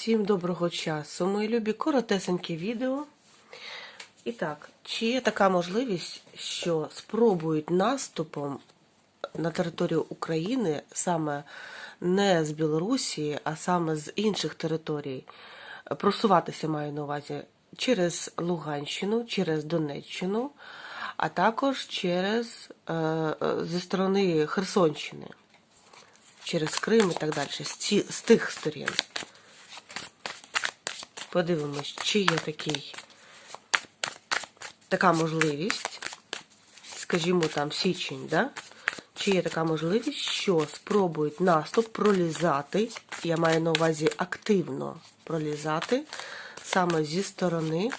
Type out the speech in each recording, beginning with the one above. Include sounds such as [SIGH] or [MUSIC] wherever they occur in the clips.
Всім доброго часу, мої любі, коротесеньке відео. І так, чи є така можливість, що спробують наступом на територію України саме не з Білорусі, а саме з інших територій, просуватися маю на увазі через Луганщину, через Донеччину, а також через е, е, зі сторони Херсонщини, через Крим і так далі, з, тих сторін. Подивимось, чи є такий, така можливість, скажімо там, січень, да? чи є така можливість, що спробують наступ пролізати, я маю на увазі активно пролізати саме зі сторони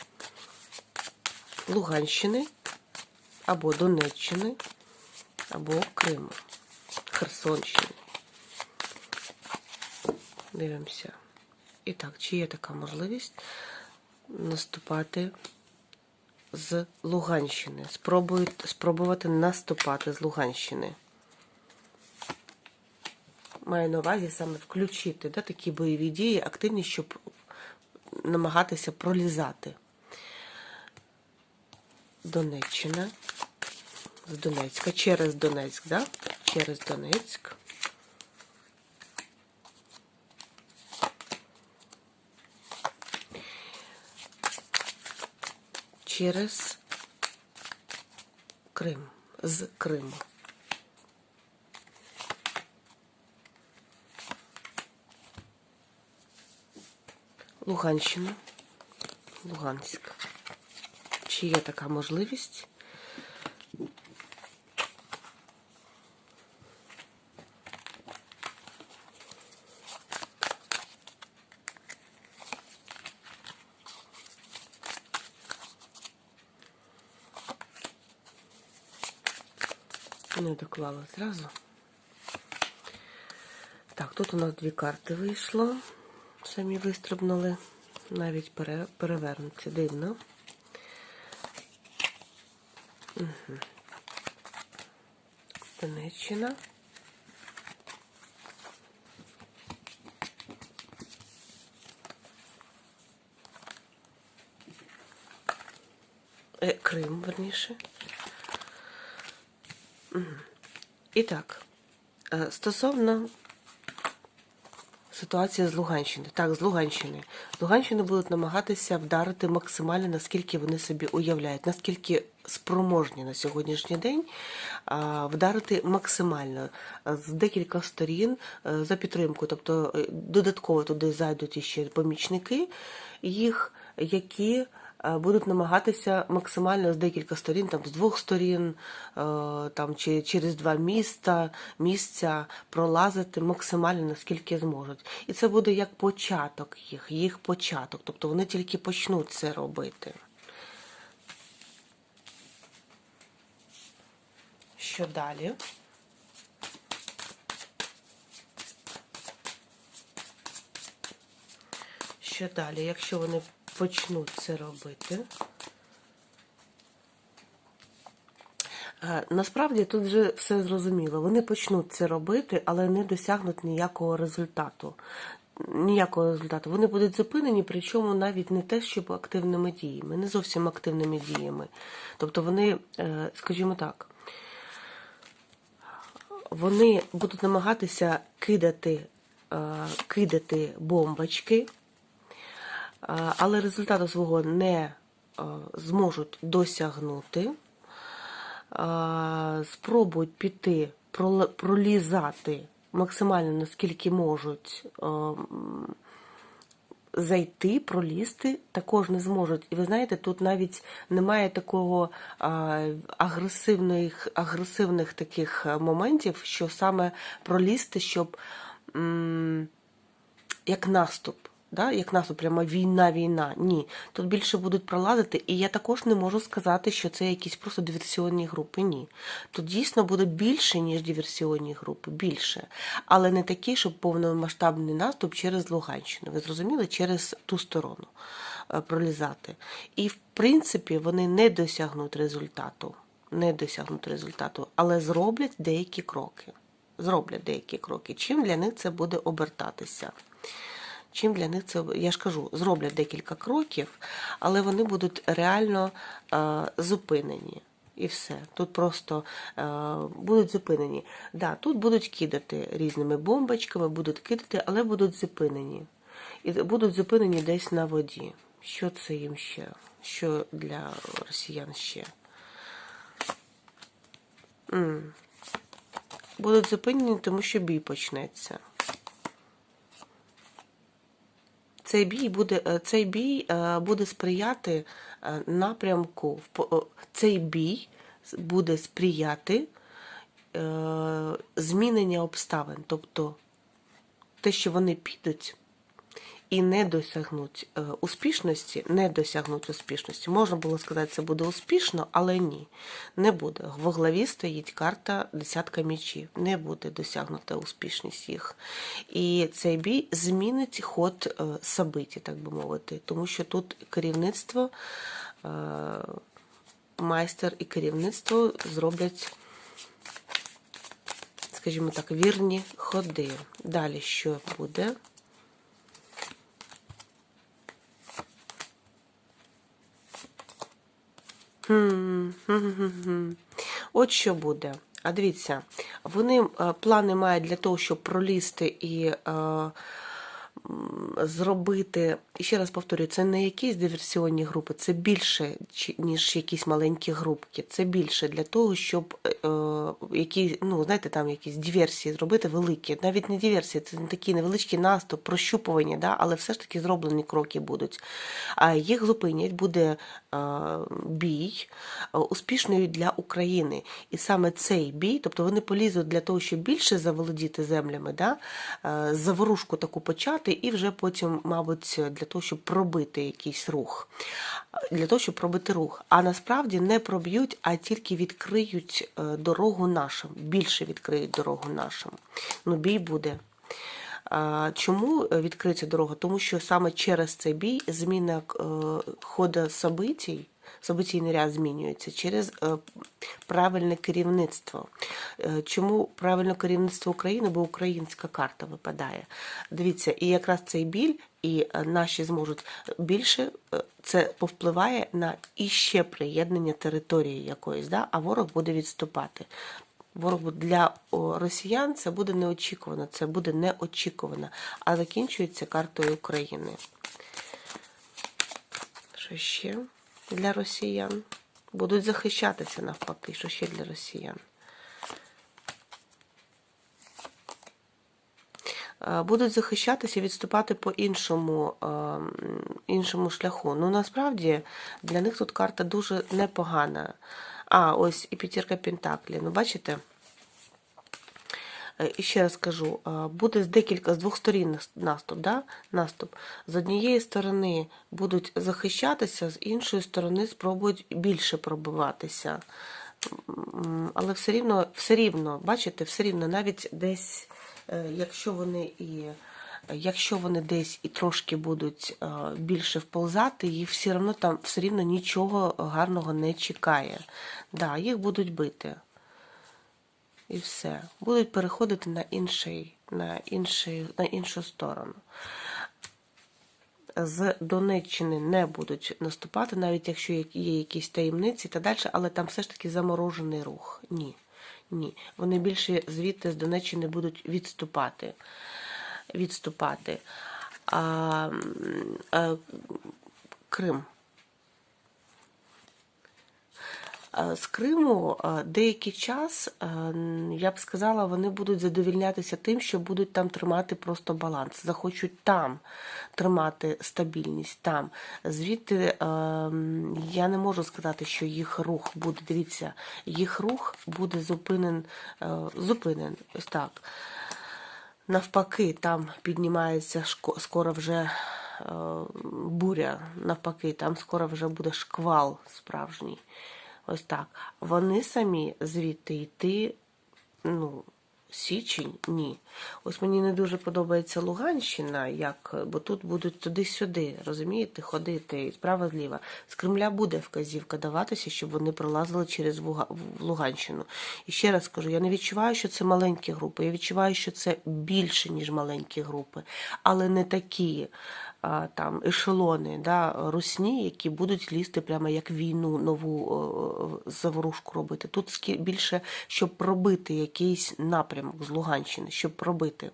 Луганщини або Донеччини, або Криму, Херсонщини. Дивимося. І так, чи є така можливість наступати з Луганщини? Спробують, спробувати наступати з Луганщини. Маю на увазі саме включити да, такі бойові дії, активні, щоб намагатися пролізати. Донеччина. З Донецька, через Донецьк, да? Через Донецьк. Через Крим, з Криму. Луганщина, Луганськ. Чи є така можливість? Не доклала зразу. Так, тут у нас дві карти вийшло. Самі вистрибнули. Навіть пере, перевернуться. Дивно. Угу. Донеччина. Е, Крим, верніше. І так, е, стосовно ситуації з Луганщини. Так, з Луганщини. З Луганщини будуть намагатися вдарити максимально, наскільки вони собі уявляють, наскільки спроможні на сьогоднішній день вдарити максимально е, з декілька сторін е, за підтримку. Тобто додатково туди зайдуть іще помічники їх, які будуть намагатися максимально з декілька сторін, там з двох сторін, е, там чи через два міста, місця пролазити максимально наскільки зможуть. І це буде як початок їх, їх початок. Тобто вони тільки почнуть це робити. Що далі? Що далі, якщо вони почнуть це робити? Е, Насправді тут вже все зрозуміло. Вони почнуть це робити, але не досягнуть ніякого результату. Ніякого результату. Вони будуть зупинені, причому навіть не те, щоб активними діями, не зовсім активними діями. Тобто вони, е, скажімо так, вони будуть намагатися кидати, е, кидати бомбочки, але результату свого не зможуть досягнути. Спробують піти, пролізати максимально наскільки можуть зайти, пролізти, також не зможуть. І ви знаєте, тут навіть немає такого агресивних, агресивних таких е, моментів, що саме пролізти, щоб як наступ. Да, як наступ, прямо війна, війна. Ні. Тут більше будуть пролазити, і я також не можу сказати, що це якісь просто диверсіонні групи. Ні. Тут дійсно буде більше, ніж диверсіонні групи, більше. Але не такі, щоб повномасштабний наступ через Луганщину. Ви зрозуміли? Через ту сторону е, пролізати. І в принципі вони не досягнуть результату. Не досягнуть результату, але зроблять деякі кроки. Зроблять деякі кроки. Чим для них це буде обертатися? Чим для них це, я ж кажу, зроблять декілька кроків, але вони будуть реально е, зупинені. І все. Тут просто е, будуть зупинені. Да, тут будуть кидати різними бомбочками, будуть кидати, але будуть зупинені. І будуть зупинені десь на воді. Що це їм ще? Що для росіян ще? М. Будуть зупинені, тому що бій почнеться. Цей бій буде, е, цей бій е, буде сприяти е, напрямку. Цей бій буде сприяти змінення обставин. Тобто те, що вони підуть і не досягнуть е, успішності, не досягнуть успішності. Можна було сказати, це буде успішно, але ні, не буде. В главі стоїть карта десятка мічів. Не буде досягнута успішність їх. І цей бій змінить ход е, собиті, так би мовити, тому що тут керівництво, е, майстер і керівництво зроблять. Скажімо так, вірні ходи. Далі що буде? От що буде. А дивіться, вони е, плани мають для того, щоб пролізти і е, зробити. Ще раз повторюю, це не якісь диверсіонні групи, це більше, ніж якісь маленькі групки. Це більше для того, щоб е, які, ну, знаєте, там якісь диверсії зробити великі. Навіть не диверсії, це не такий невеличкий наступ, прощупування, да? але все ж таки зроблені кроки будуть. А їх зупинять, буде е, бій е, успішною для України. І саме цей бій, тобто вони полізуть для того, щоб більше заволодіти землями, да? заворушку таку почати, і вже потім, мабуть, для того, щоб пробити якийсь рух. Для того, щоб пробити рух. А насправді не проб'ють, а тільки відкриють е, дорогу нашим. Більше відкриють дорогу нашим. Ну, бій буде. Чому відкриється дорога? Тому що саме через цей бій зміна е, хода событій, событійний ряд змінюється через е, правильне керівництво. Е, Чому правильне керівництво України? Бо українська карта випадає. Дивіться, і якраз цей біль, і е, наші зможуть більше, це повпливає на іще приєднання території якоїсь, да? а ворог буде відступати. Ворог для росіян це буде неочікувано, це буде неочікувано, а закінчується картою України. Що ще для росіян? Будуть захищатися навпаки, що ще для росіян. Е, Будуть захищатися і відступати по іншому, е, іншому шляху. Ну, насправді, для них тут карта дуже непогана. А, ось і п'ятірка Пентаклі. Ну, бачите? Е, ще раз кажу, е, буде з декілька з двох сторін наступ. Да? наступ. З однієї сторони будуть захищатися, з іншої сторони спробують більше пробиватися. Але все рівно, все рівно, бачите, все рівно, навіть десь, е, якщо вони і. Якщо вони десь і трошки будуть більше вползати, їх все одно там все рівно нічого гарного не чекає. Да, їх будуть бити. І все. Будуть переходити на інший, на інший, на іншу сторону. З Донеччини не будуть наступати, навіть якщо є якісь таємниці та далі, але там все ж таки заморожений рух. Ні. Ні. Вони більше звідти з Донеччини будуть відступати. Відступати. А, а, Крим. Е, З Криму е, деякий час, е, я б сказала, вони будуть задовільнятися тим, що будуть там тримати просто баланс, захочуть там тримати стабільність, там. Звідти е, я не можу сказати, що їх рух буде. Дивіться, їх рух буде зупинен, е, зупинен ось так. Навпаки, там піднімається скоро вже е, буря, навпаки, там скоро вже буде шквал справжній. Ось так. Вони самі звідти йти, ну, Січень ні. Ось мені не дуже подобається Луганщина, як, бо тут будуть туди-сюди, розумієте, ходити справа зліва. З Кремля буде вказівка даватися, щоб вони пролазили через Вуга- Луганщину. І ще раз кажу, я не відчуваю, що це маленькі групи. Я відчуваю, що це більше, ніж маленькі групи, але не такі там ешелони, да, русні, які будуть лізти прямо як війну нову заворушку робити. Тут більше, щоб пробити якийсь напрямок з Луганщини, щоб пробити.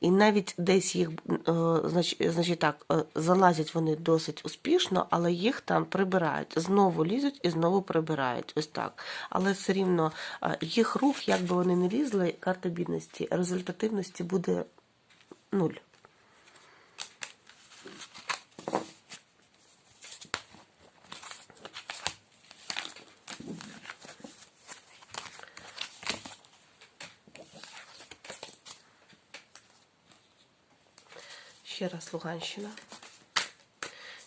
І навіть десь їх, е, значить, так, е, залазять вони досить успішно, але їх там прибирають. Знову лізуть і знову прибирають. Ось так. Але все рівно е, їх рух, як би вони не лізли, карта бідності, результативності буде нуль. Ще раз Луганщина.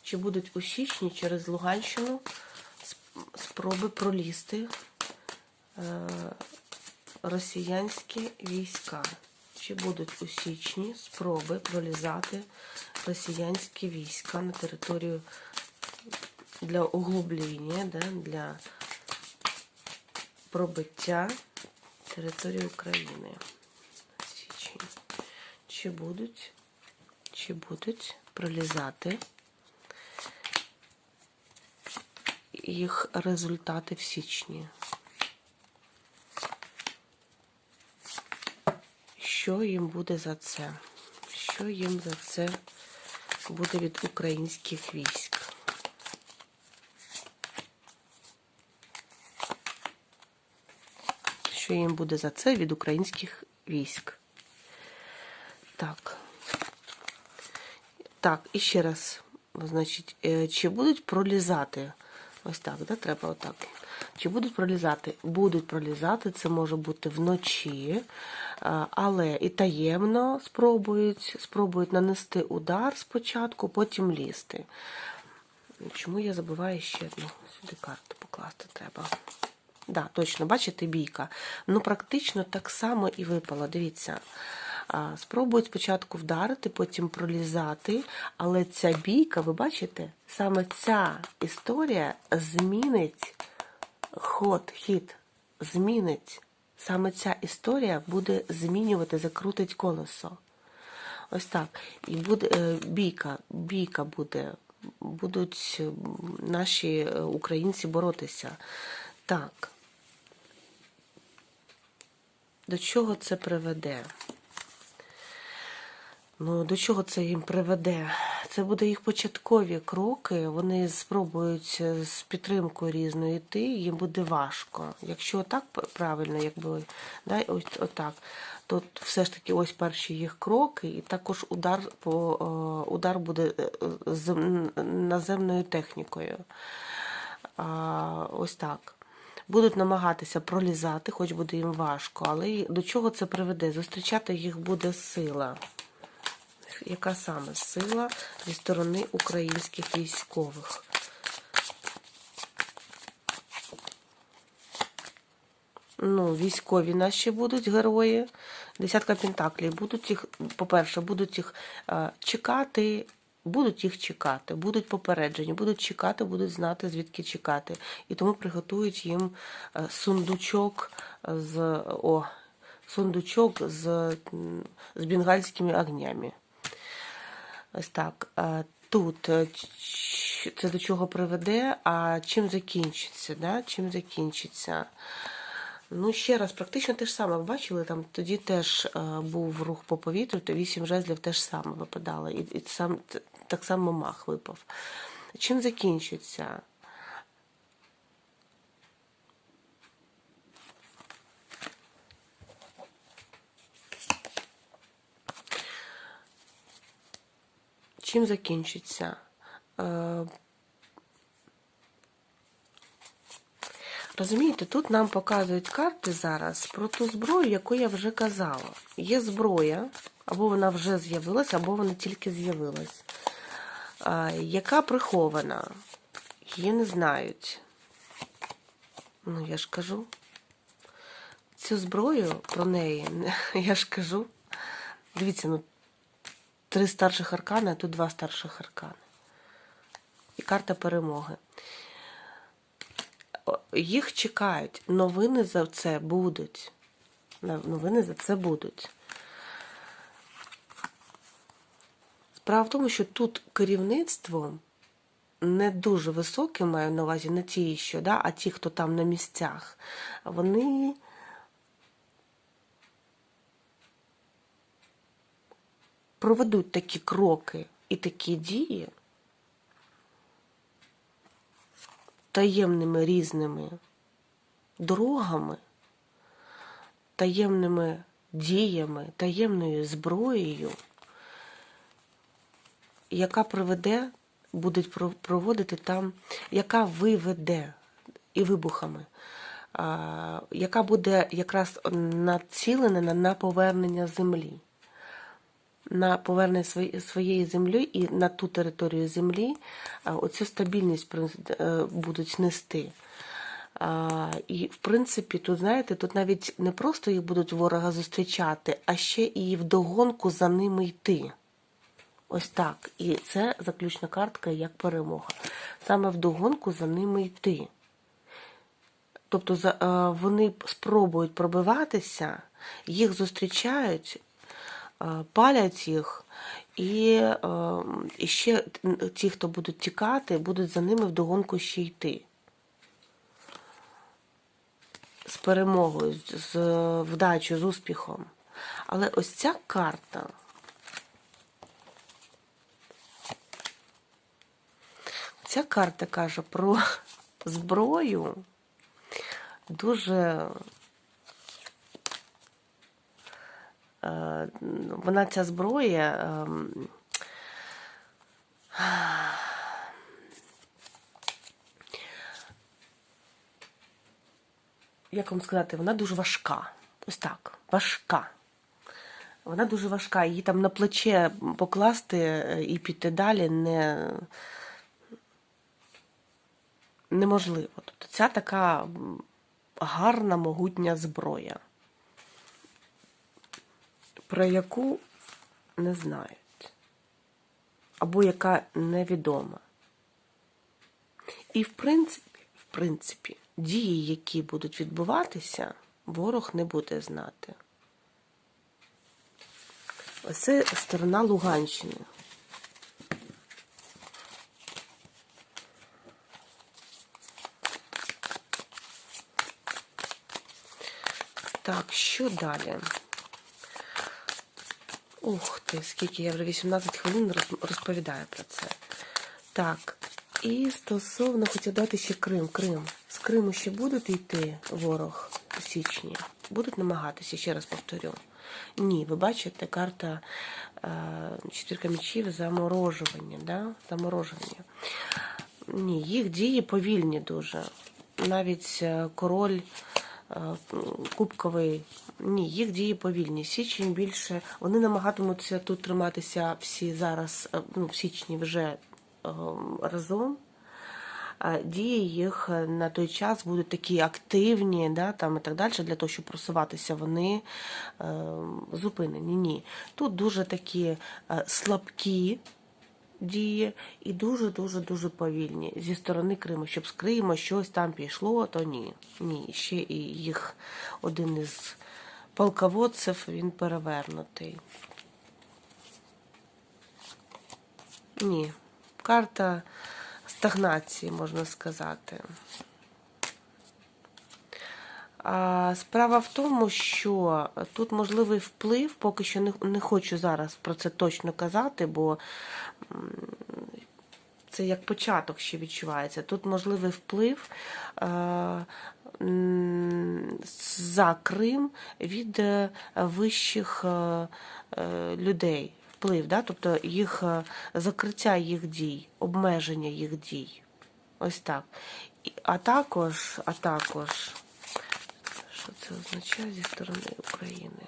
Чи будуть у січні через Луганщину спроби пролізти е, росіянські війська? Чи будуть у січні спроби пролізати росіянські війська на територію для углублення, для пробиття території України? Січень. Чи будуть чи будуть пролізати їх результати в січні. Що їм буде за це? Що їм за це буде від українських військ? Що їм буде за це від українських військ? Так. Так, і ще раз, значить, е, чи будуть пролізати? Ось так, да, треба отак. Чи будуть пролізати? Будуть пролізати, це може бути вночі, але і таємно спробують, спробують нанести удар спочатку, потім лізти. Чому я забуваю ще одну? Сюди карту покласти треба. Да, точно, бачите, бійка. Ну, практично так само і випало. Дивіться. Спробують спочатку вдарити, потім пролізати, але ця бійка, ви бачите, саме ця історія змінить ход, хід, змінить. Саме ця історія буде змінювати, закрутить колесо. Ось так. І буде е, бійка, бійка буде. Будуть наші е, українці боротися. Так. До чого це приведе? Ну, до чого це їм приведе? Це буде їх початкові кроки. Вони спробують е, з підтримкою різною йти, їм буде важко. Якщо так правильно, якби да, ось отак, то все ж таки ось перші їх кроки, і також удар по е, удар буде е, з наземною технікою. А, ось так. Будуть намагатися пролізати, хоч буде їм важко, але до чого це приведе? Зустрічати їх буде сила. Яка саме сила зі сторони українських військових? Ну, військові наші будуть герої. Десятка пентаклів. Будуть їх, по-перше, будуть їх е, чекати, будуть їх чекати, будуть попереджені, будуть чекати, будуть знати, звідки чекати. І тому приготують їм е, сундучок з о, сундучок з, з бенгальськими огнями. Ось так. Тут е, це до чого приведе, а чим закінчиться? Да? Чим закінчиться? Ну, ще раз, практично те ж саме. Ви бачили, там тоді теж е, був рух по повітрю, то вісім жезлів теж саме випадало. І, і сам, так само мах випав. Чим закінчиться? Чим закінчиться? Е, Розумієте, тут нам показують карти зараз про ту зброю, яку я вже казала. Є зброя, або вона вже з'явилась, або вона тільки з'явилась, яка прихована. Її не знають. Ну, я ж кажу. цю зброю про неї, [LAUGHS] я ж кажу. Дивіться, ну три старших аркани, а тут два старших аркани. І карта перемоги. Їх чекають. Новини за це будуть. Новини за це будуть. Справа в тому, що тут керівництво не дуже високе, маю на увазі, не ті, що, да, а ті, хто там на місцях, вони проведуть такі кроки і такі дії таємними різними дорогами, таємними діями, таємною зброєю, яка приведе, будуть проводити там, яка виведе і вибухами, яка буде якраз націлена на повернення землі на повернення своєї землі і на ту територію землі оцю стабільність е, будуть нести. І, в принципі, тут, знаєте, тут навіть не просто їх будуть ворога зустрічати, а ще і вдогонку за ними йти. Ось так. І це заключна картка як перемога. Саме вдогонку за ними йти. Тобто е, вони спробують пробиватися, їх зустрічають, палять їх, і, і ще ті, хто будуть тікати, будуть за ними вдогонку ще йти. З перемогою, з вдачею, з успіхом. Але ось ця карта. Ця карта каже про [LAUGHS] зброю дуже. е, Вона ця зброя. ем, Як вам сказати, вона дуже важка. Ось так, важка. Вона дуже важка. Її там на плече покласти е, і піти далі не, неможливо. Тобто ця така гарна, могутня зброя, про яку не знають, або яка невідома. І в принципі, в принципі, дії, які будуть відбуватися, ворог не буде знати. Оце сторона Луганщини. Так, що далі? Ух ти, скільки я вже 18 хвилин розповідаю про це. Так, і стосовно хотів дати ще Крим. Крим. З Криму ще будуть йти ворог у січні? Будуть намагатися, ще раз повторю. Ні, ви бачите, карта е, четвірка мечів заморожування, да? заморожування. Ні, їх дії повільні дуже. Навіть е, король кубковий, ні, їх дії повільні. Січень більше, вони намагатимуться тут триматися всі зараз, е, ну, в січні вже е, разом. Дії їх е, на той час будуть такі активні, да, там і так далі, для того, щоб просуватися, вони е, зупинені. Ні. Тут дуже такі е, слабкі дії і дуже-дуже дуже повільні зі сторони Криму. Щоб з Криму щось там пішло, то ні. Ні. Ще і їх один із полководців, він перевернутий. Ні. Карта стагнації, можна сказати. Справа в тому, що тут можливий вплив, поки що не, хочу зараз про це точно казати, бо це як початок ще відчувається. Тут можливий вплив за Крим від е, вищих е, е, людей. Вплив, да? тобто їх закриття їх дій, обмеження їх дій. Ось так. А також, а також, що це означає зі сторони України?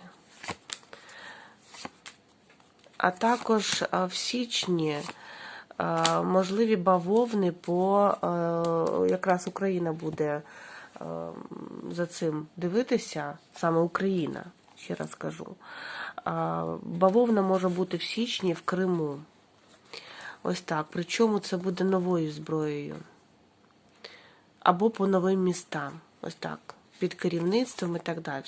А також е, в січні е, можливі бавовни по е, якраз Україна буде за цим дивитися, саме Україна, ще раз кажу. Бавовна може бути в січні в Криму. Ось так. Причому це буде новою зброєю. Або по новим містам. Ось так. Під керівництвом і так далі.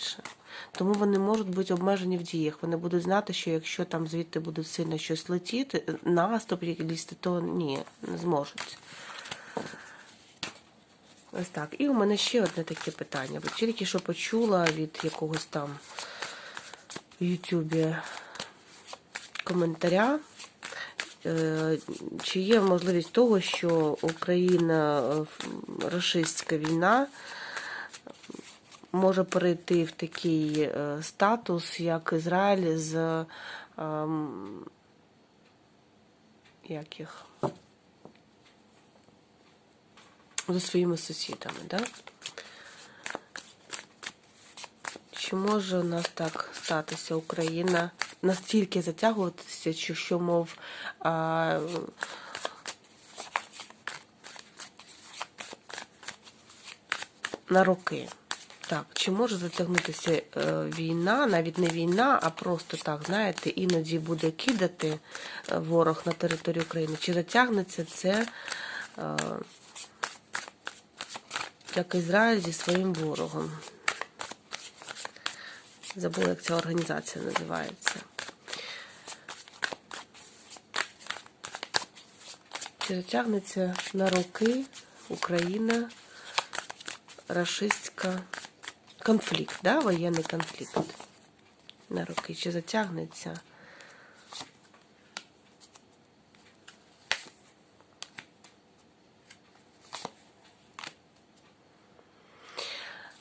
Тому вони можуть бути обмежені в діях. Вони будуть знати, що якщо там звідти буде сильно щось летіти, наступ якийсь, то ні, не зможуть. Ось так. І у мене ще одне таке питання. Бо тільки що почула від якогось там в Ютубі коментаря. Е, Чи є можливість того, що Україна е, рашистська війна може перейти в такий е, статус, як Ізраїль з ем, як їх? зі своїми сусідами, да? Чи може у нас так статися Україна настільки затягуватися, що, що мов а, на роки? Так, чи може затягнутися е, війна, навіть не війна, а просто так, знаєте, іноді буде кидати е, ворог на територію України? Чи затягнеться це? Е, як Ізраїль зі своїм ворогом. Забула, як ця організація називається. Чи затягнеться на роки Україна, рашистська конфлікт, да? воєнний конфлікт на роки? Чи затягнеться?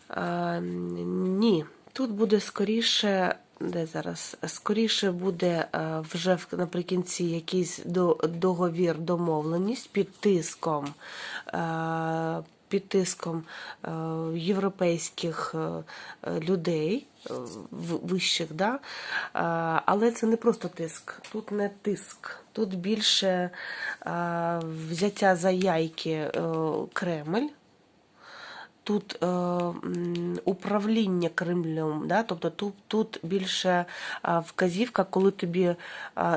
А, ні, тут буде скоріше, де зараз? Скоріше буде а, вже наприкінці якийсь до, договір, домовленість під тиском. А, під тиском е, європейських е, людей е, вищих, да? Але це не просто тиск, тут не тиск, тут більше взяття за яйки Кремль тут е, управління Кремлем, да? тобто тут, тут більше вказівка, коли тобі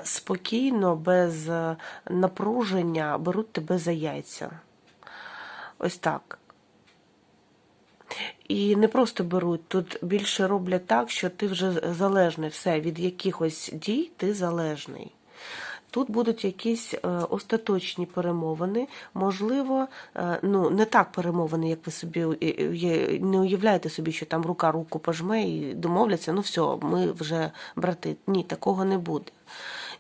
спокійно, без напруження беруть тебе за яйця. Ось так. І не просто беруть, тут більше роблять так, що ти вже залежний все, від якихось дій ти залежний. Тут будуть якісь е, остаточні перемовини, можливо, е, ну не так перемовини, як ви собі не уявляєте собі, що там рука руку пожме і домовляться, ну все, ми вже брати. Ні, такого не буде.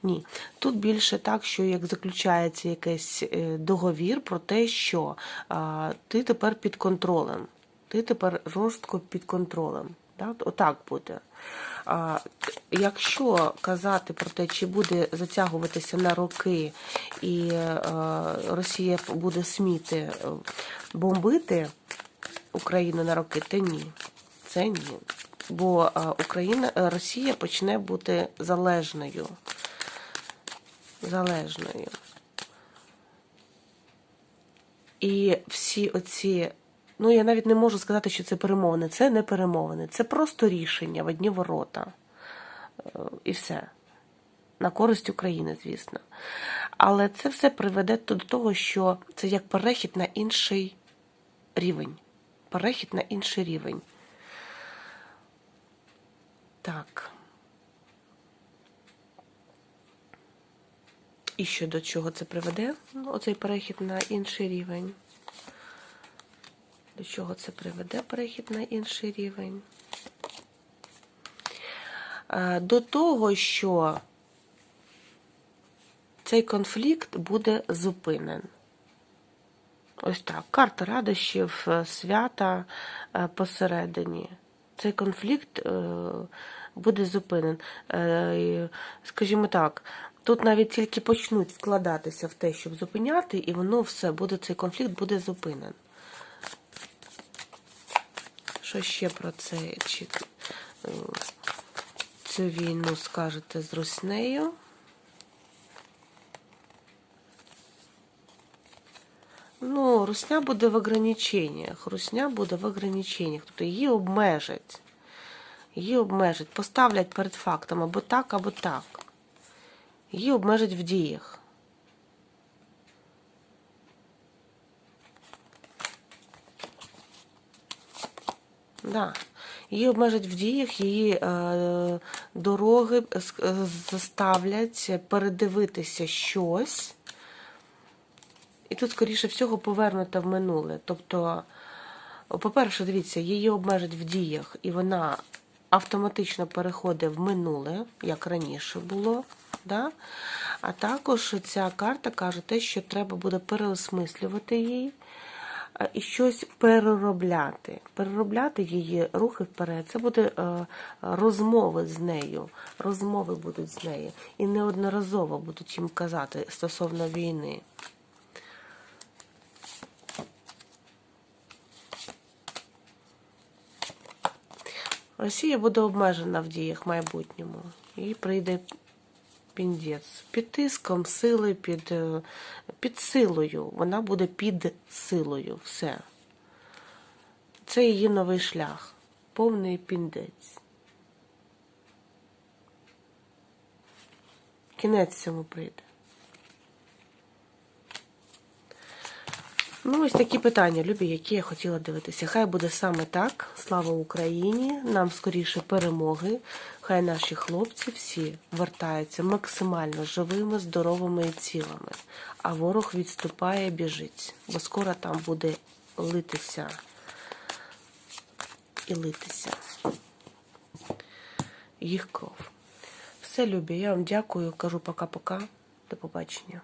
Ні, тут більше так, що як заключається якийсь е, договір про те, що а, ти тепер під контролем, ти тепер жорстко під контролем. Да? Отак буде. А, якщо казати про те, чи буде затягуватися на роки, і е, Росія буде сміти е, бомбити Україну на роки, то ні. Це ні. Бо Україна, Росія почне бути залежною. Залежною. І всі оці, ну я навіть не можу сказати, що це перемовини. Це не перемовини, це просто рішення в одні ворота. Е, І все. На користь України, звісно. Але це все приведе до того, що це як перехід на інший рівень. Перехід на інший рівень. Так. І що до чого це приведе? Ну, Оцей перехід на інший рівень. До чого це приведе перехід на інший рівень? Е, До того, що цей конфлікт буде зупинен. Ось так. Карта радощів, е, свята е, посередині. Цей конфлікт буде зупинен. Скажімо так, тут навіть тільки почнуть вкладатися в те, щоб зупиняти, і воно все буде, цей конфлікт буде зупинен. Що ще про це чи, цю війну скажете з Руснею? Ну, русня буде в ограниченнях. Русня буде в ограниченнях. Тобто її обмежать. Її обмежать, поставлять перед фактом або так, або так. Її обмежать в діях. Да. Її обмежать в діях, її е, дороги е, заставлять передивитися щось. І тут, скоріше всього, повернута в минуле. Тобто, по-перше, дивіться, її обмежать в діях, і вона автоматично переходить в минуле, як раніше було. Да? А також ця карта каже те, що треба буде переосмислювати її і щось переробляти. Переробляти її рухи вперед. Це буде е, розмови з нею. Розмови будуть з нею. І неодноразово будуть їм казати стосовно війни. Росія буде обмежена в діях в майбутньому. І прийде піндець. Під тиском, сили, під, е, під силою. Вона буде під силою. Все. Це її новий шлях. Повний піндець. Кінець цьому прийде. Ну, ось такі питання, любі, які я хотіла дивитися. Хай буде саме так. Слава Україні! Нам скоріше перемоги. Хай наші хлопці всі вертаються максимально живими, здоровими і цілими. А ворог відступає, біжить, бо скоро там буде литися і литися. Їх кров. Все, любі, я вам дякую. Кажу пока-пока. До побачення.